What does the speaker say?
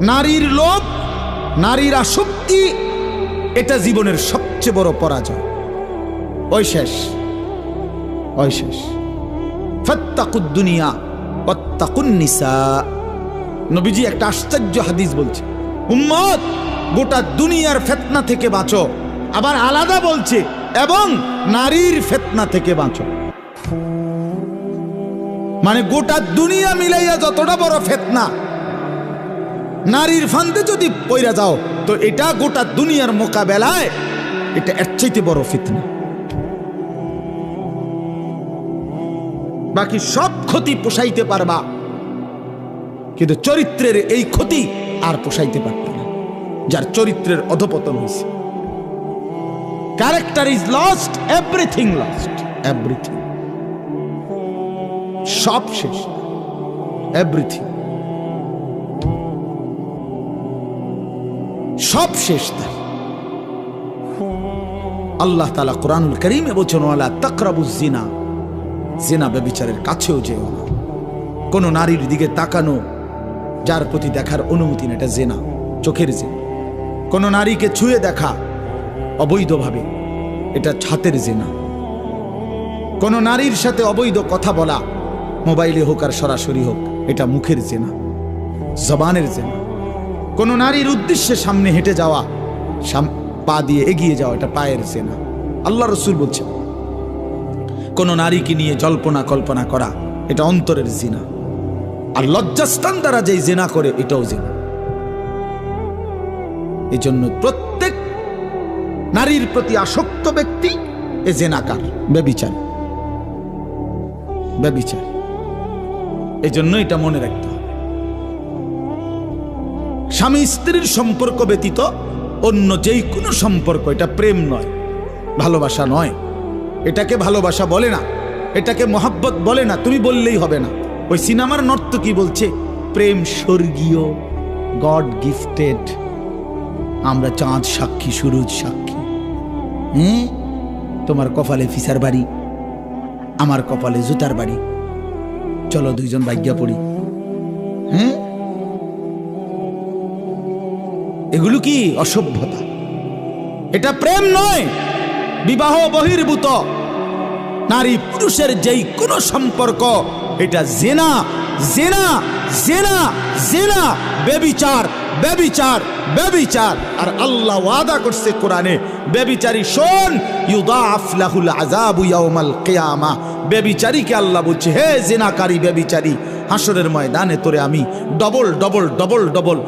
নারীর লোভ, নারীর আসক্তি, এটা জীবনের সবচেয়ে বড় পরাজয়। ওই শেষ ওই শেষ। ফত্তাকুদ দুনিয়া অত্তাকুন নবীজি একটা আশ্চর্য হাদিস বলছে, উম্মত, গোটা দুনিয়ার ফেতনা থেকে বাঁচো। আবার আলাদা বলছে, এবং নারীর ফেতনা থেকে বাঁচো। মানে গোটা দুনিয়া মিলাইয়া যতটা বড় ফেতনা নারীর ফান্দে যদি পইরা যাও, তো এটা গোটা দুনিয়ার মোকাবেলায় এটা এর চাইতে বড় ফিতনা। বাকি সব ক্ষতি পোষাইতে পারবা, কিন্তু চরিত্রের এই ক্ষতি আর পোষাইতে পারবে না, যার চরিত্রের অধপতন হয়েছে character is lost everything lost everything সব শেষ এভরিথিং সব শেষ তার। আল্লাহ তালা কোরআনুল করিমে বলছেন, ওয়ালা জিনা জিনা ব্যবিচারের কাছেও যেও না। কোনো নারীর দিকে তাকানো, যার প্রতি দেখার অনুমতি না, এটা জেনা, চোখের জেনা। কোনো নারীকে ছুঁয়ে দেখা, অবৈধভাবে, এটা ছাতের জেনা। কোনো নারীর সাথে অবৈধ কথা বলা, মোবাইলে হোক আর সরাসরি হোক, এটা মুখের জেনা, জবানের জেনা। কোনো নারীর উদ্দেশ্যে সামনে হেঁটে যাওয়া পা দিয়ে এগিয়ে যাওয়া, এটা পায়ের জেনা আল্লাহ রসুল বলছেন, কোনো নারীকে নিয়ে জল্পনা কল্পনা করা, এটা অন্তরের জিনা। আর লজ্জাস্থান দ্বারা যেই জেনা করে, এটাও জেনা। এই জন্য প্রত্যেক নারীর প্রতি আসক্ত ব্যক্তি এ জেনাকার, ব্যবিচার। ব্যবিচার। এই জন্য এটা মনে রাখতে স্বামী স্ত্রীর সম্পর্ক ব্যতীত অন্য যেই কোনো সম্পর্ক, এটা প্রেম নয়, ভালোবাসা নয়। এটাকে ভালোবাসা বলে না, এটাকে মহাব্বত বলে না, তুমি বললেই হবে না। ওই সিনেমার নর্ত কি বলছে? প্রেম স্বর্গীয়, গড গিফটেড, আমরা চাঁদ সাক্ষী, সুরুজ সাক্ষী। হ্যাঁ তোমার কপালে ফিসার বাড়ি, আমার কপালে জুতার বাড়ি। চলো দুইজন ভাগ্যা পড়ি। হ্যাঁ এগুলো কি অসভ্যতা? এটা প্রেম নয়, বিবাহ বহির্ভূত। নারী পুরুষের যেই কোনো সম্পর্ক, এটা জেনা জেনা জেনা জেনা বেবিচার বেবিচার বেবিচার আর আল্লাহ ওয়াদা করছে কোরআনে বেবিচারি শোন ইউদাফ লাহুল আযাবু ইয়াউমাল কিয়ামা। বেবিচারীকে আল্লাহ বলছে, হে জেনাকারী বেবিচারী হাসরের ময়দানে তোরে আমি ডবল ডবল ডবল ডবল